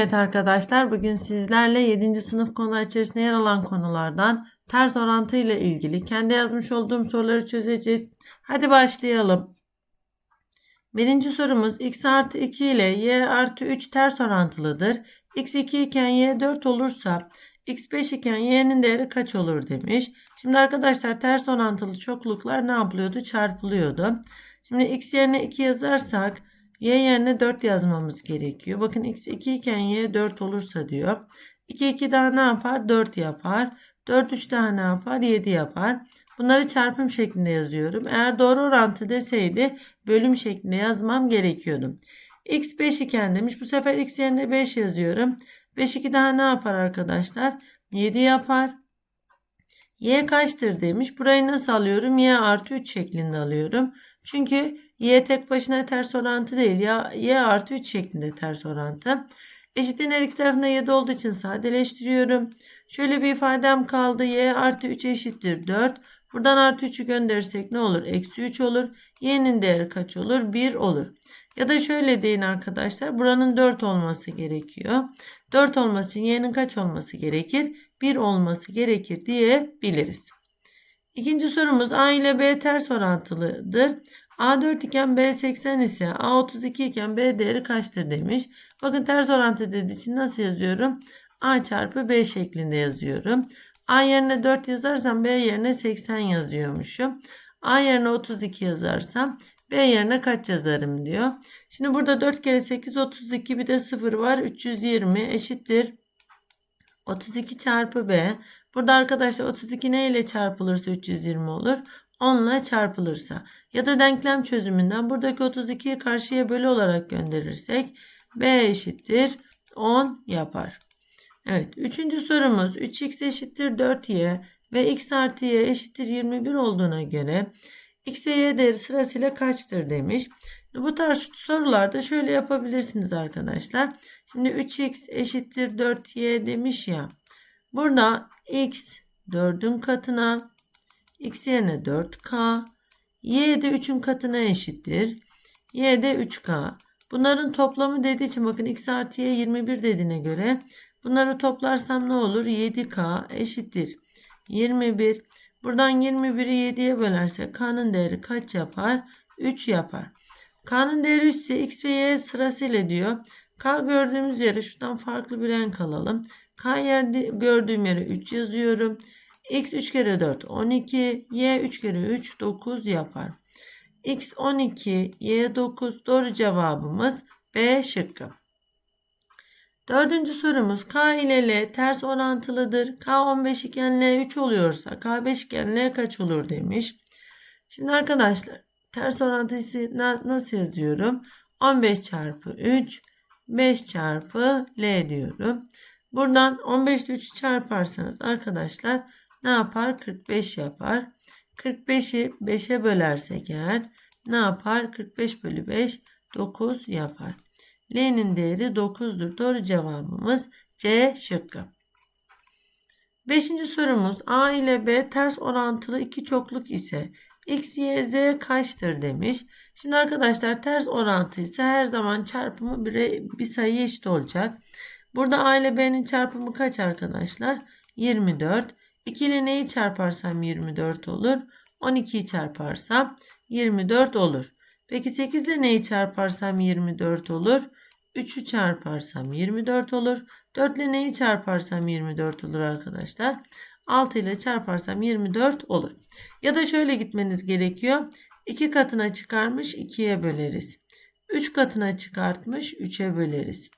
Evet arkadaşlar bugün sizlerle 7. sınıf konular içerisinde yer alan konulardan ters orantı ile ilgili kendi yazmış olduğum soruları çözeceğiz. Hadi başlayalım. Birinci sorumuz x artı 2 ile y artı 3 ters orantılıdır. x 2 iken y 4 olursa x 5 iken y'nin değeri kaç olur demiş. Şimdi arkadaşlar ters orantılı çokluklar ne yapılıyordu? Çarpılıyordu. Şimdi x yerine 2 yazarsak y yerine 4 yazmamız gerekiyor. Bakın x 2 iken y 4 olursa diyor. 2 2 daha ne yapar? 4 yapar. 4 3 daha ne yapar? 7 yapar. Bunları çarpım şeklinde yazıyorum. Eğer doğru orantı deseydi bölüm şeklinde yazmam gerekiyordu. x 5 iken demiş. Bu sefer x yerine 5 yazıyorum. 5 2 daha ne yapar arkadaşlar? 7 yapar. Y kaçtır demiş. Burayı nasıl alıyorum? Y artı 3 şeklinde alıyorum. Çünkü y tek başına ters orantı değil. Ya y artı 3 şeklinde ters orantı. Eşitliğin her iki tarafında 7 olduğu için sadeleştiriyorum. Şöyle bir ifadem kaldı. y artı 3 eşittir 4. Buradan artı 3'ü gönderirsek ne olur? Eksi 3 olur. y'nin değeri kaç olur? 1 olur. Ya da şöyle deyin arkadaşlar. Buranın 4 olması gerekiyor. 4 olması için y'nin kaç olması gerekir? 1 olması gerekir diyebiliriz. İkinci sorumuz A ile B ters orantılıdır. A 4 iken B 80 ise A 32 iken B değeri kaçtır demiş. Bakın ters orantı dediği için nasıl yazıyorum? A çarpı B şeklinde yazıyorum. A yerine 4 yazarsam B yerine 80 yazıyormuşum. A yerine 32 yazarsam B yerine kaç yazarım diyor. Şimdi burada 4 kere 8 32 bir de 0 var. 320 eşittir. 32 çarpı B. Burada arkadaşlar 32 ne ile çarpılırsa 320 olur. 10 ile çarpılırsa. Ya da denklem çözümünden buradaki 32'yi karşıya bölü olarak gönderirsek B eşittir 10 yapar. Evet. Üçüncü sorumuz 3x eşittir 4y ve x artı y eşittir 21 olduğuna göre x'e y değeri sırasıyla kaçtır demiş. Bu tarz sorularda şöyle yapabilirsiniz arkadaşlar. Şimdi 3x eşittir 4y demiş ya. Burada x 4'ün katına x yerine 4k y de 3'ün katına eşittir. y de 3k. Bunların toplamı dediği için bakın x artı y 21 dediğine göre bunları toplarsam ne olur? 7k eşittir. 21. Buradan 21'i 7'ye bölersek k'nın değeri kaç yapar? 3 yapar. K'nın değeri 3 ise x ve y sırasıyla diyor. K gördüğümüz yere şuradan farklı bir renk alalım. K yerde gördüğüm yere 3 yazıyorum. X 3 kere 4 12. Y 3 kere 3 9 yapar. X 12 Y 9 doğru cevabımız B şıkkı. Dördüncü sorumuz K ile L ters orantılıdır. K 15 iken L 3 oluyorsa K 5 iken L kaç olur demiş. Şimdi arkadaşlar ters orantıyı nasıl yazıyorum? 15 çarpı 3 5 çarpı L diyorum. Buradan 15 ile 3'ü çarparsanız arkadaşlar ne yapar? 45 yapar. 45'i 5'e bölersek eğer ne yapar? 45 bölü 5 9 yapar. L'nin değeri 9'dur. Doğru cevabımız C şıkkı. Beşinci sorumuz A ile B ters orantılı iki çokluk ise x, y, z kaçtır demiş. Şimdi arkadaşlar ters orantı ise her zaman çarpımı bir sayı eşit olacak. Burada A ile B'nin çarpımı kaç arkadaşlar? 24. 2 ile neyi çarparsam 24 olur. 12'yi çarparsam 24 olur. Peki 8 ile neyi çarparsam 24 olur. 3'ü çarparsam 24 olur. 4 ile neyi çarparsam 24 olur arkadaşlar. 6 ile çarparsam 24 olur. Ya da şöyle gitmeniz gerekiyor. 2 katına çıkarmış 2'ye böleriz. 3 katına çıkartmış 3'e böleriz.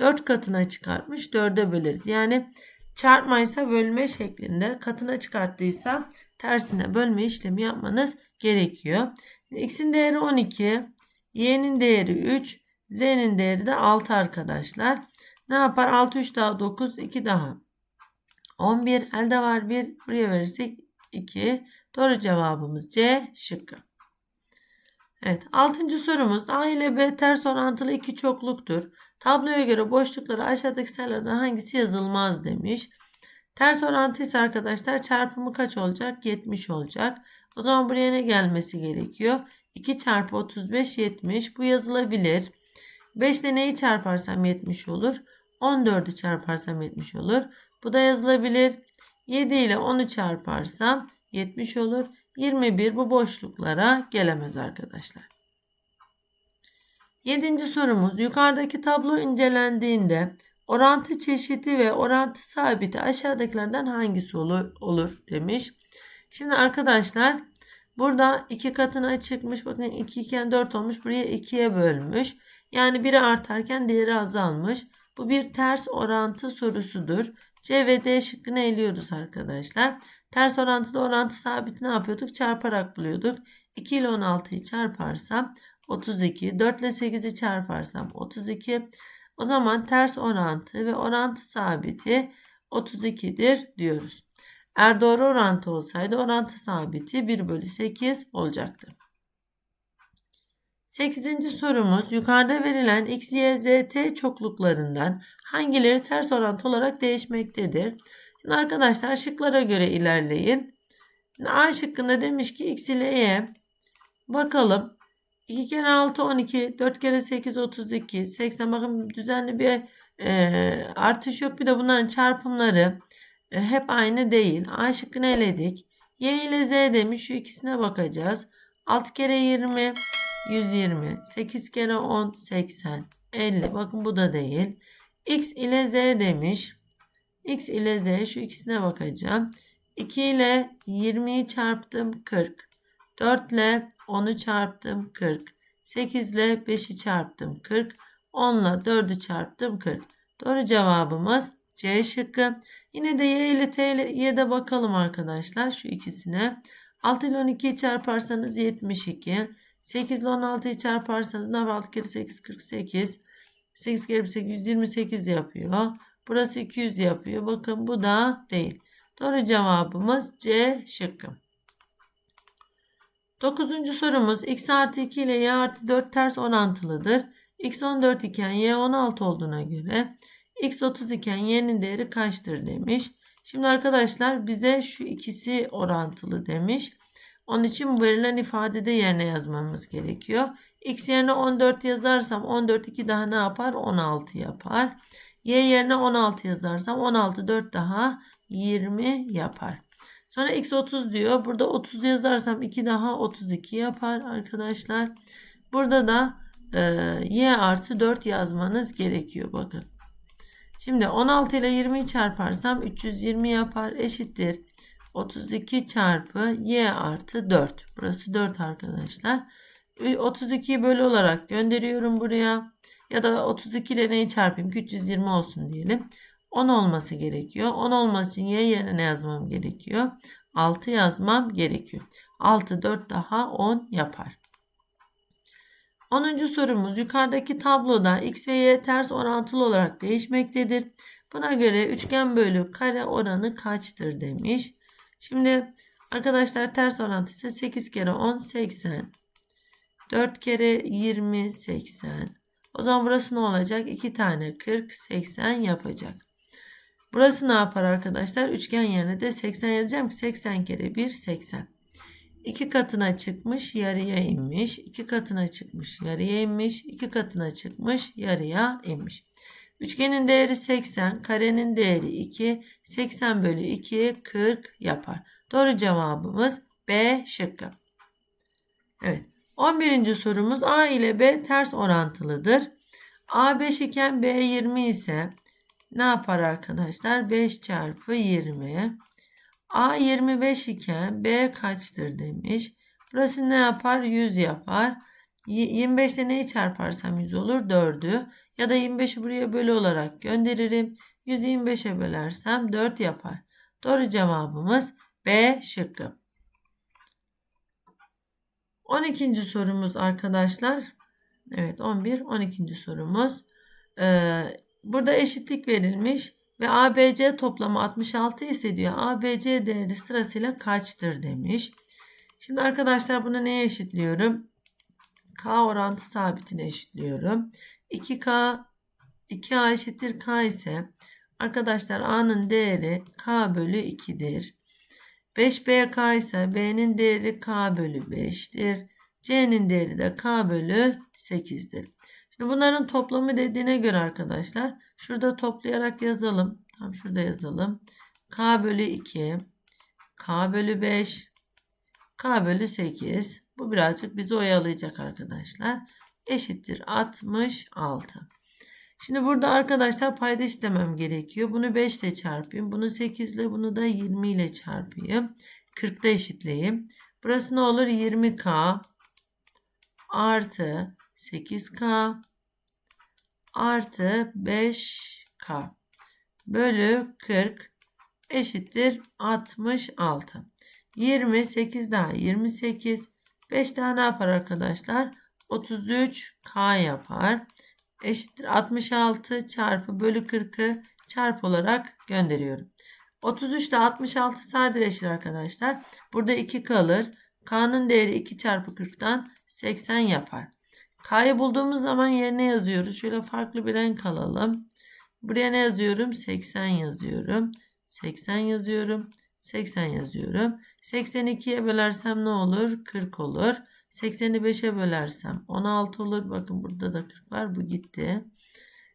4 katına çıkartmış 4'e böleriz. Yani çarpmaysa bölme şeklinde katına çıkarttıysa tersine bölme işlemi yapmanız gerekiyor. X'in değeri 12, Y'nin değeri 3, Z'nin değeri de 6 arkadaşlar. Ne yapar? 6 3 daha 9 2 daha 11 elde var 1 buraya verirsek 2. Doğru cevabımız C şıkkı. Evet 6. sorumuz A ile B ters orantılı iki çokluktur. Tabloya göre boşlukları aşağıdaki sayılardan hangisi yazılmaz demiş. Ters orantıysa arkadaşlar çarpımı kaç olacak? 70 olacak. O zaman buraya ne gelmesi gerekiyor? 2 çarpı 35 70. Bu yazılabilir. 5 ile neyi çarparsam 70 olur? 14'ü çarparsam 70 olur. Bu da yazılabilir. 7 ile 10'u çarparsam 70 olur. 21 bu boşluklara gelemez arkadaşlar. Yedinci sorumuz yukarıdaki tablo incelendiğinde orantı çeşidi ve orantı sabiti aşağıdakilerden hangisi olur, olur demiş. Şimdi arkadaşlar burada iki katına çıkmış bakın 2 iken 4 olmuş buraya 2'ye bölmüş. Yani biri artarken diğeri azalmış. Bu bir ters orantı sorusudur. C ve D şıkkını eliyoruz arkadaşlar. Ters orantıda orantı sabiti ne yapıyorduk? Çarparak buluyorduk. 2 ile 16'yı çarparsam 32. 4 ile 8'i çarparsam 32. O zaman ters orantı ve orantı sabiti 32'dir diyoruz. Eğer doğru orantı olsaydı orantı sabiti 1 bölü 8 olacaktı. 8. sorumuz yukarıda verilen x, y, z, t çokluklarından hangileri ters orantı olarak değişmektedir? Şimdi arkadaşlar şıklara göre ilerleyin. A şıkkında demiş ki x ile y. Bakalım. 2 kere 6 12, 4 kere 8 32, 80 bakın düzenli bir e, artış yok. Bir de bunların çarpımları e, hep aynı değil. A şıkkını eledik. Y ile Z demiş. Şu ikisine bakacağız. 6 kere 20 120. 8 kere 10 80. 50. Bakın bu da değil. X ile Z demiş. X ile Z şu ikisine bakacağım. 2 ile 20'yi çarptım 40. 4 ile 10'u çarptım 40. 8 ile 5'i çarptım 40. 10 ile 4'ü çarptım 40. Doğru cevabımız C şıkkı. Yine de Y ile T ile Y'ye de bakalım arkadaşlar şu ikisine. 6 ile 12'yi çarparsanız 72. 8 ile 16'yı çarparsanız ne var? 6 kere 8 48. 8 kere 8 128 yapıyor. Burası 200 yapıyor. Bakın bu da değil. Doğru cevabımız C şıkkı. Dokuzuncu sorumuz x artı 2 ile y artı 4 ters orantılıdır. x 14 iken y 16 olduğuna göre x 30 iken y'nin değeri kaçtır demiş. Şimdi arkadaşlar bize şu ikisi orantılı demiş. Onun için bu verilen ifadede yerine yazmamız gerekiyor. X yerine 14 yazarsam 14 2 daha ne yapar? 16 yapar. Y yerine 16 yazarsam 16 4 daha 20 yapar. Sonra x 30 diyor. Burada 30 yazarsam 2 daha 32 yapar arkadaşlar. Burada da e, y artı 4 yazmanız gerekiyor. Bakın. Şimdi 16 ile 20'yi çarparsam 320 yapar eşittir. 32 çarpı y artı 4. Burası 4 arkadaşlar. 32'yi bölü olarak gönderiyorum buraya. Ya da 32 ile neyi çarpayım? 320 olsun diyelim. 10 olması gerekiyor. 10 olması için y yerine ne yazmam gerekiyor? 6 yazmam gerekiyor. 6 4 daha 10 yapar. 10. sorumuz yukarıdaki tabloda x ve y ters orantılı olarak değişmektedir. Buna göre üçgen bölü kare oranı kaçtır demiş. Şimdi arkadaşlar ters orantı ise 8 kere 10 80. 4 kere 20 80. O zaman burası ne olacak? 2 tane 40 80 yapacak. Burası ne yapar arkadaşlar? Üçgen yerine de 80 yazacağım ki 80 kere 1 80. 2 katına çıkmış yarıya inmiş. 2 katına çıkmış yarıya inmiş. 2 katına çıkmış yarıya inmiş. Üçgenin değeri 80, karenin değeri 2, 80 bölü 2 40 yapar. Doğru cevabımız B şıkkı. Evet. 11. sorumuz A ile B ters orantılıdır. A 5 iken B 20 ise ne yapar arkadaşlar? 5 çarpı 20. A 25 iken B kaçtır demiş. Burası ne yapar? 100 yapar. 25 ile neyi çarparsam 100 olur? 4'ü. Ya da 25'i buraya bölü olarak gönderirim. 125'e bölersem 4 yapar. Doğru cevabımız B şıkkı. 12. sorumuz arkadaşlar. Evet 11. 12. sorumuz. Ee, burada eşitlik verilmiş ve ABC toplamı 66 ise diyor ABC değeri sırasıyla kaçtır demiş. Şimdi arkadaşlar bunu neye eşitliyorum? K orantı sabitine eşitliyorum. 2K 2A eşittir K ise arkadaşlar A'nın değeri K bölü 2'dir. 5BK ise B'nin değeri K bölü 5'tir. C'nin değeri de K bölü 8'dir. Şimdi bunların toplamı dediğine göre arkadaşlar şurada toplayarak yazalım. Tam şurada yazalım. K bölü 2, K bölü 5, K bölü 8. Bu birazcık bizi oyalayacak arkadaşlar. Eşittir 66. Şimdi burada arkadaşlar payda işlemem gerekiyor. Bunu 5 ile çarpayım. Bunu 8 ile bunu da 20 ile çarpayım. 40'da eşitleyeyim. Burası ne olur? 20K artı 8K artı 5K bölü 40 eşittir 66. 28 daha 28. 5 daha ne yapar arkadaşlar? 33K yapar. Eşittir 66 çarpı bölü 40'ı çarp olarak gönderiyorum. 33 ile 66 sadeleşir arkadaşlar. Burada 2 kalır. K'nın değeri 2 çarpı 40'tan 80 yapar. K'yı bulduğumuz zaman yerine yazıyoruz. Şöyle farklı bir renk alalım. Buraya ne yazıyorum? 80 yazıyorum. 80 yazıyorum. 80 yazıyorum. 82'ye bölersem ne olur? 40 olur. 80'i 5'e bölersem 16 olur. Bakın burada da 40 var. Bu gitti.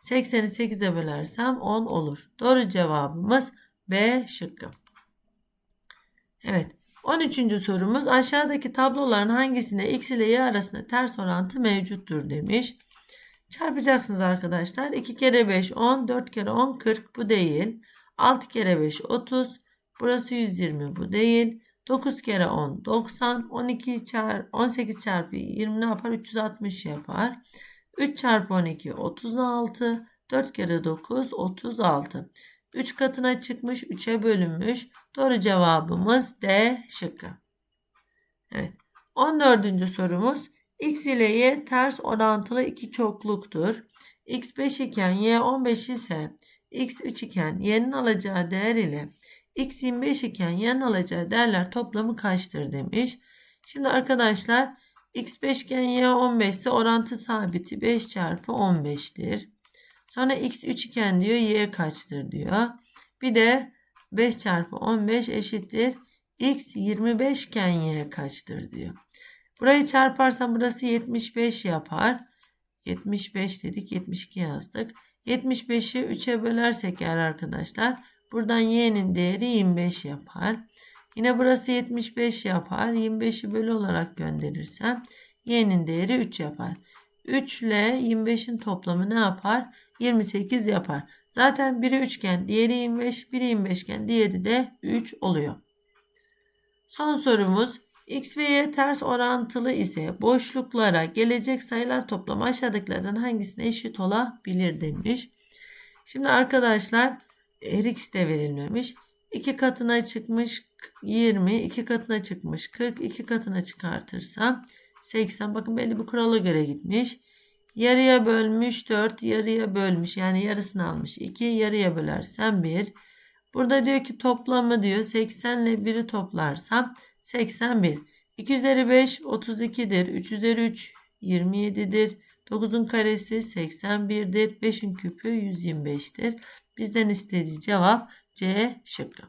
80'i 8'e bölersem 10 olur. Doğru cevabımız B şıkkı. Evet. 13. sorumuz aşağıdaki tabloların hangisinde x ile y arasında ters orantı mevcuttur demiş. Çarpacaksınız arkadaşlar. 2 kere 5 10, 4 kere 10 40 bu değil. 6 kere 5 30. Burası 120 bu değil. 9 kere 10 90. 12 çarpı 18 çarpı 20 ne yapar? 360 yapar. 3 çarpı 12 36. 4 kere 9 36. 3 katına çıkmış 3'e bölünmüş. Doğru cevabımız D şıkkı. Evet. 14. sorumuz x ile y ters orantılı iki çokluktur. x 5 iken y 15 ise x 3 iken y'nin alacağı değer ile x 25 iken y'nin alacağı değerler toplamı kaçtır demiş. Şimdi arkadaşlar x 5 iken y 15 ise orantı sabiti 5 çarpı 15'tir. Sonra x 3 iken diyor y kaçtır diyor. Bir de 5 çarpı 15 eşittir. x 25 iken y kaçtır diyor. Burayı çarparsam burası 75 yapar. 75 dedik 72 yazdık. 75'i 3'e bölersek eğer arkadaşlar buradan y'nin değeri 25 yapar. Yine burası 75 yapar. 25'i bölü olarak gönderirsem y'nin değeri 3 yapar. 3 ile 25'in toplamı ne yapar? 28 yapar. Zaten biri üçgen, diğeri 25, biri 25 iken diğeri de 3 oluyor. Son sorumuz x ve y ters orantılı ise boşluklara gelecek sayılar toplamı aşağıdakilerden hangisine eşit olabilir demiş. Şimdi arkadaşlar her ikisi de verilmemiş. 2 katına çıkmış 20, 2 katına çıkmış 40, 2 katına çıkartırsam 80. Bakın belli bir kurala göre gitmiş. Yarıya bölmüş 4, yarıya bölmüş. Yani yarısını almış 2, yarıya bölersem 1. Burada diyor ki toplamı diyor 80 ile 1'i toplarsam 81. 2 üzeri 5 32'dir. 3 üzeri 3 27'dir. 9'un karesi 81'dir. 5'in küpü 125'tir. Bizden istediği cevap C şıkkı.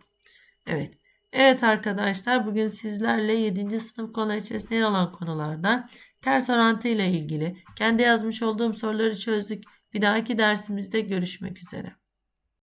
Evet. Evet arkadaşlar bugün sizlerle 7. sınıf konular içerisinde yer alan konulardan ters orantı ile ilgili kendi yazmış olduğum soruları çözdük. Bir dahaki dersimizde görüşmek üzere.